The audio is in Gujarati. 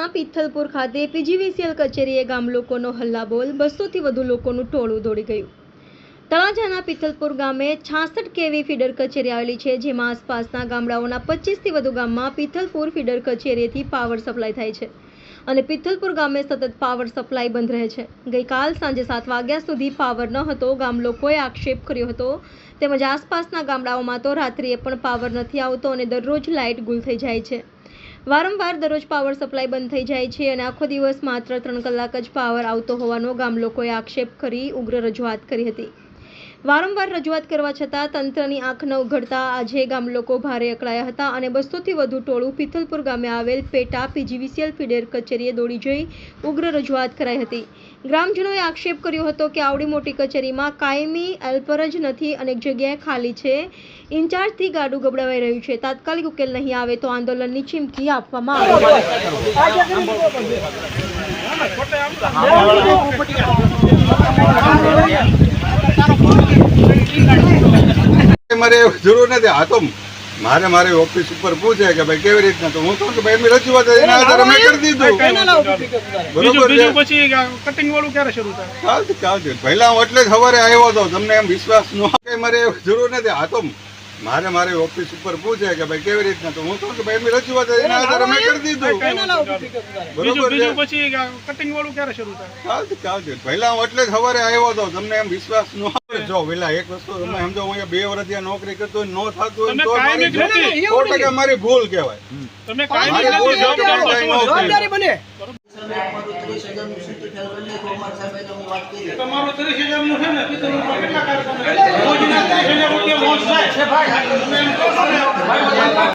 તળાજાના પિથલપુર ખાતે પીજીવીસીએલ કચેરીએ ગામ લોકોનો હલ્લાબોલ બસોથી વધુ લોકોનું ટોળું દોડી ગયું. તળાજાના પિથલપુર ગામે છાસઠ કેવી ફીડર કચેરી આવેલી છે, જેમાં આસપાસના ગામડાઓના પચીસથી વધુ ગામમાં પિથલપુર ફીડર કચેરીથી પાવર સપ્લાય થાય છે અને પિથલપુર ગામે સતત પાવર સપ્લાય બંધ રહે છે. ગઈકાલ સાંજે સાત વાગ્યા સુધી પાવર ન હતો, ગામ લોકોએ આક્ષેપ કર્યો હતો. તેમજ આસપાસના ગામડાઓમાં તો રાત્રિએ પણ પાવર નથી આવતો અને દરરોજ લાઇટ ગુલ થઈ જાય છે. વારંવાર દરરોજ પાવર સપ્લાય બંધ થઈ જાય છે અને આખો દિવસ માત્ર ત્રણ કલાક જ પાવર આવતો હોવાનો ગામ લોકોએ આક્ષેપ કરી ઉગ્ર રજૂઆત કરી હતી. વારંવાર રજૂઆત કરવા છતાં તંત્રની આંખ ન ઉઘડતા આજે ગામ લોકો ભારે અકળાયા હતા અને બસોથી વધુ ટોળું પિથલપુર ગામે આવેલ પેટા પીજીવીસીએલ ફીડર કચેરીએ દોડી જઈ ઉગ્ર રજૂઆત કરાઈ હતી. ગ્રામજનોએ આક્ષેપ કર્યો હતો કે આવડી મોટી કચેરીમાં કાયમી અલ્પર જ નથી અનેક જગ્યાએ ખાલી છે. ઇન્ચાર્જથી ગાડું ગબડાવાઈ રહ્યું છે. તાત્કાલિક ઉકેલ નહીં આવે તો આંદોલનની ચીમકી આપવામાં આવી મારે જરૂર નથી. આ તો મારે મારી ઓફિસ ઉપર પૂછે કે ભાઈ કેવી રીતના? તો હું કહું કે ભાઈ એમની રજૂઆત એના આધારે મેં કરી દીધું. બરોબર છે? પછી કટિંગ વાળું ક્યારે શરૂ થાય? પહેલા હું એટલે જ સવારે આવ્યો હતો તમને એમ વિશ્વાસ ન કે મારે જરૂર નથી. આ તો મારે મારી ઓફિસ ઉપર પૂછે કે ભાઈ કેવી રીતના તો હું કહું કે ભાઈ એમની રજૂઆત હતી, એના આધારે મેં કરી દીધું. બીજું બરોબર બીજું પછી કટિંગ વાળું ક્યારે શરૂ થાય? કાલ ચાલશે. પહેલા હું એટલે જ સવારે આવ્યો હતો તમને એમ વિશ્વાસ ન આવે. જો પેલા એક વસ્તુ તમે સમજો હું અહીંયા બે વર્ષ ત્યાં નોકરી કરતો હોય ન થતું હોય તો કાયમી મારી નથી. સો ટકા મારી ભૂલ કહેવાય. તમે કાંઈ ન. થયું. તમારું ત્રીસ છે ને છે? રોજના ત્રીસ હજાર Schnell weiter!